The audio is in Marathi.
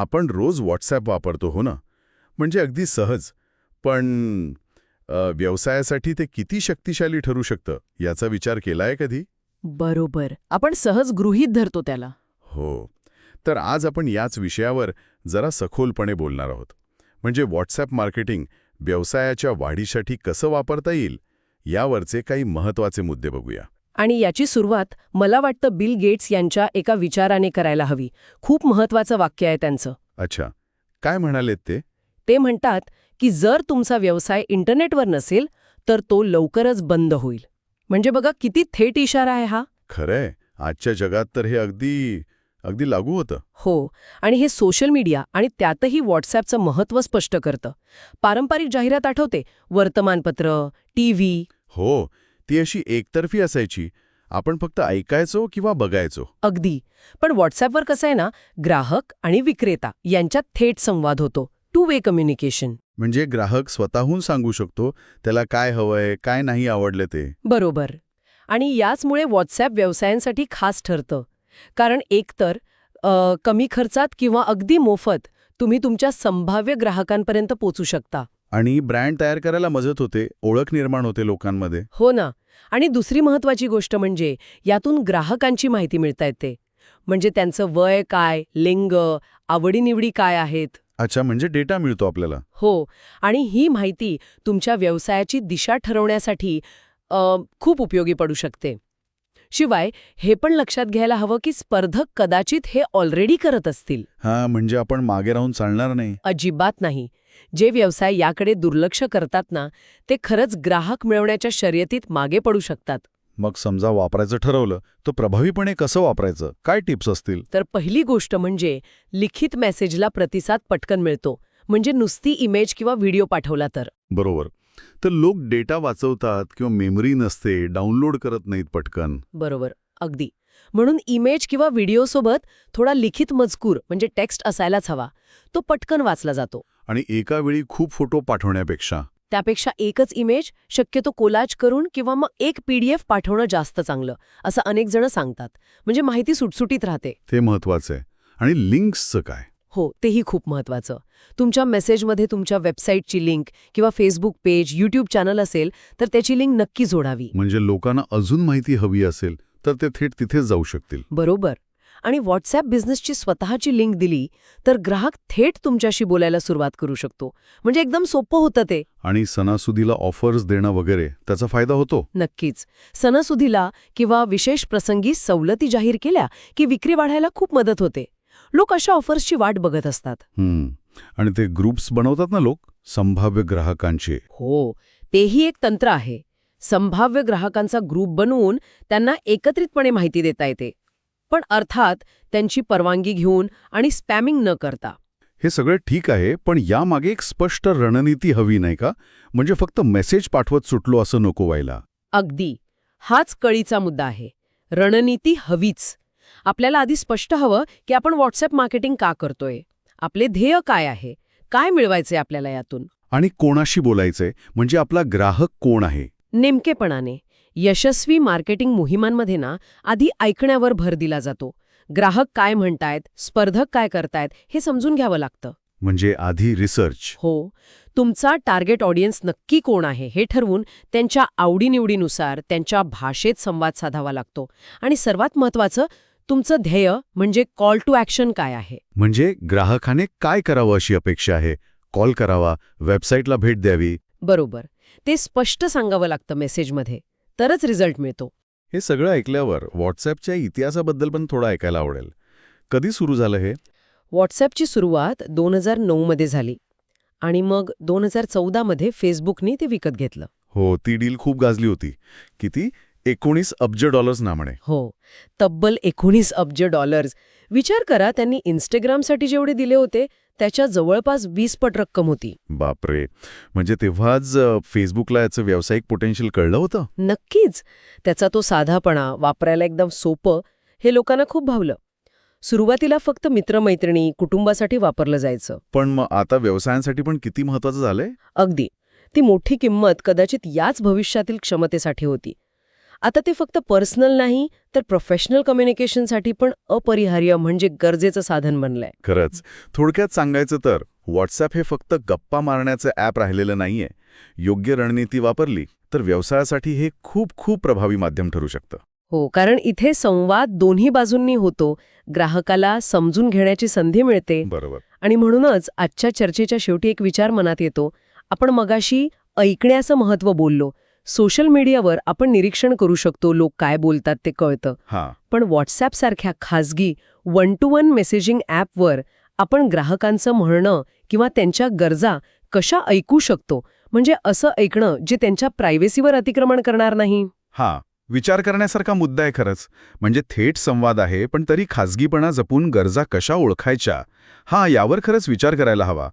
आपण रोज व्हॉट्सॲप वापरतो हो ना? म्हणजे अगदी सहज. पण व्यवसायासाठी ते किती शक्तिशाली ठरू शकतं याचा विचार केलाय कधी? बरोबर. आपण सहज गृहीत धरतो त्याला. हो. तर आज आपण याच विषयावर जरा सखोलपणे बोलणार आहोत. म्हणजे व्हॉट्सॲप मार्केटिंग व्यवसायाच्या वाढीसाठी कसं वापरता येईल यावरचे काही महत्त्वाचे मुद्दे बघूया. आणि याची सुरुवात मला वाटतं बिल गेट्स यांच्या एका विचाराने करायला हवी. खूप महत्वाचं वाक्य आहे त्यांचं. अच्छा. काय म्हणालेत ते? ते म्हणतात की जर तुमचा व्यवसाय इंटरनेटवर नसेल तर तो लवकरच बंद होईल. म्हणजे बघा किती थेट इशारा आहे हा. खरंय. आजच्या जगात तर हे अगदी अगदी लागू होतं. हो. आणि हे सोशल मीडिया आणि त्यातही व्हॉट्सॲपचं महत्त्व स्पष्ट करतं. पारंपरिक जाहिरात आठवते. वर्तमानपत्र टीव्ही. हो. ती अशी एकतर्फी असायची. आपण फक्त ऐकायचो किंवा बघायचो. अगदी. पण व्हॉट्सॲपवर कसं आहे ना ग्राहक आणि विक्रेता यांच्यात थेट संवाद होतो. टू वे कम्युनिकेशन म्हणजे ग्राहक स्वतःहून सांगू शकतो त्याला काय हवंय काय नाही आवडले ते. बरोबर. आणि याचमुळे व्हॉट्सॲप व्यवसायांसाठी खास ठरतं. कारण एकतर कमी खर्चात किंवा अगदी मोफत तुम्ही तुमच्या संभाव्य ग्राहकांपर्यंत पोचू शकता. आणि ब्रँड तयार करायला मदत होते ओळख निर्माण होते लोकांमध्ये. हो ना. आणि दुसरी महत्वाची गोष्ट म्हणजे यातून ग्राहकांची माहिती मिळता येते. म्हणजे त्यांचं वय काय लिंग आवडीनिवडी काय आहेत. अच्छा म्हणजे डेटा मिळतो आपल्याला. हो. आणि ही माहिती तुमच्या व्यवसायाची दिशा ठरवण्यासाठी अ, खूप उपयोगी पडू शकते. शिवाय हे पण लक्षात घ्यायला हवं की स्पर्धक कदाचित हे ऑलरेडी करत असतील. हा म्हणजे आपण मागे राहून चालणार नाही. अजिबात नाही. जे व्यवसाय याकडे दुर्लक्ष करतात ना ते खरंच ग्राहक मिळवण्याच्या शर्यतीत मागे पडू शकतात. मग समजा वापरायचं ठरवलं तर प्रभावीपणे कसं वापरायचं? काय टिप्स असतील? तर पहिली गोष्ट म्हणजे लिखित मेसेजला प्रतिसाद पटकन मिळतो. म्हणजे नुसती इमेज किंवा व्हिडिओ पाठवला तर. बरोबर. तर लोक डेटा वाचवतात किंवा मेमरी नसते डाउनलोड करत नाहीत पटकन. बरोबर. अगदी. म्हणून इमेज किंवा व्हिडिओसोबत थोडा लिखित मजकूर म्हणजे टेक्स्ट असायलाच हवा. तो पटकन वाचला जातो. आणि एका वेळी खूप फोटो पाठवण्यापेक्षा. त्यापेक्षा एकच इमेज शक्यतो कोलाज करून किंवा मग एक पीडीएफ पाठवणं जास्त चांगलं असं अनेक जण सांगतात. म्हणजे माहिती सुटसुटीत राहते. ते महत्वाचं आहे. आणि लिंक्सचं काय? हो तेही खूप महत्वाचं. तुमच्या मेसेजमध्ये तुमच्या वेबसाईटची लिंक किंवा फेसबुक पेज यूट्यूब चॅनल असेल तर त्याची लिंक नक्की जोडावी. म्हणजे लोकांना अजून माहिती हवी असेल तर ते थेट तिथेच जाऊ शकतील. बरोबर. आणि व्हॉट्सॲप बिझनेसची स्वतःची लिंक दिली तर ग्राहक थेट तुमच्याशी बोलायला सुरुवात करू शकतो. म्हणजे एकदम सोपं होतं ते. आणि सणासुदीला ऑफर्स देणं वगैरे त्याचा फायदा होतो? नक्कीच. सणासुदीला किंवा विशेष प्रसंगी सवलती जाहीर केल्या की विक्री वाढायला खूप मदत होते. लोक अशा ऑफर्सची वाट बघत असतात. आणि ते ग्रुप्स बनवतात ना लोक? संभाव्य ग्राहकांचे. हो. तेही एक तंत्र आहे. संभाव्य ग्राहकांचा ग्रुप बनवून त्यांना एकत्रितपणे माहिती देता येते. पण अर्थात त्यांची परवानगी घेऊन आणि स्पॅमिंग न करता. हे सगळं ठीक आहे पण यामागे एक स्पष्ट रणनीती हवी नाही का? म्हणजे फक्त मेसेज पाठवत सुटलो असं नको व्हायला. अगदी. हाच कळीचा मुद्दा आहे. रणनीती हवीच. आपल्याला आधी स्पष्ट हवं की आपण व्हॉट्सअप मार्केटिंग का करतोय? आपले ध्येय काय आहे? काय मिळवायचे आपल्याला यातून? आणि कोणाशी बोलायचंय? म्हणजे आपला ग्राहक कोण आहे? नेमकेपणाने. यशस्वी मार्केटिंग मोहिमांमध्ये ना आधी ऐकण्यावर भर दिला जातो. ग्राहक काय म्हणतायत स्पर्धक काय करतायत हे समजून घ्यावं लागतं. म्हणजे आधी रिसर्च हो. तुमचा टार्गेट ऑडियन्स नक्की कोण आहे हे ठरवून त्यांच्या आवडीनिवडीनुसार त्यांच्या भाषेत संवाद साधावा लागतो. आणि सर्वात महत्वाचं तुमचं ध्येय म्हणजे कॉल टू ॲक्शन काय आहे? म्हणजे ग्राहकाने काय करावं अशी अपेक्षा आहे? कॉल करावा वेबसाईटला भेट द्यावी. बरोबर. ते स्पष्ट सांगावं लागतं मेसेजमध्ये तरच रिझल्ट मिळतो. हे सगळं ऐकल्यावर व्हॉट्सॲपच्या इतिहासाबद्दल पण थोडं ऐकायला आवडेल. कधी सुरू झालं हे? व्हॉट्सॲपची सुरुवात दोन हजार नऊमध्ये झाली आणि मग दोन हजार चौदामध्ये फेसबुकने ते विकत घेतलं. हो ती डील खूप गाजली होती. किती? एकोणीस अब्ज डॉलर्स ना म्हणे हो तब्बल एकोणीस अब्ज डॉलर्स. विचार करा त्यांनी इन्स्टाग्रामसाठी जेवढे दिले होते त्याच्या जवळपास वीस पट रक्कम होती. बापरे. म्हणजे तेव्हाच फेसबुकला याचं व्यावसायिक पोटेन्शियल कळलं होतं? नक्कीच. त्याचा तो साधापणा वापरायला एकदम सोपं हे लोकांना खूप भावलं. सुरुवातीला फक्त मित्रमैत्रिणी कुटुंबासाठी वापरलं जायचं. पण मग आता व्यवसायांसाठी पण किती महत्वाचं झालंय? अगदी. ती मोठी किंमत कदाचित याच भविष्यातील क्षमतेसाठी होती. आता ते फक्त पर्सनल नाही तर प्रोफेशनल कम्युनिकेशनसाठी पण अपरिहार्य म्हणजे गरजेचं साधन बनलंय. खरंच. थोडक्यात सांगायचं तर व्हॉट्सॲप हे फक्त गप्पा मारण्याचं ॲप राहिलेलं नाहीये. योग्य रणनीती वापरली तर व्यवसायासाठी हे खूप खूप प्रभावी माध्यम ठरू शकतं. हो कारण इथे संवाद दोन्ही बाजूंनी होतो. ग्राहकाला समजून घेण्याची संधी मिळते. बरोबर. आणि म्हणूनच आजच्या चर्चेच्या शेवटी एक विचार मनात येतो. आपण मगाशी ऐकण्याचं महत्त्व बोललो. सोशल मीडियावर आपण निरीक्षण करू शकतो लोक काय बोलतात ते कळतं. हां. पण व्हॉट्सॲपसारख्या खाजगी वन टू वन मेसेजिंग ॲपवर आपण ग्राहकांचं म्हणणं किंवा त्यांच्या गरजा कशा ऐकू शकतो? म्हणजे असं ऐकणं जे त्यांच्या प्रायव्हेसीवर अतिक्रमण करणार नाही. हा. विचार करण्यासारखा मुद्दा आहे खरंच. म्हणजे थेट संवाद आहे पण तरी खाजगीपणा जपून गरजा कशा ओळखायच्या? हा यावर खरंच विचार करायला हवा.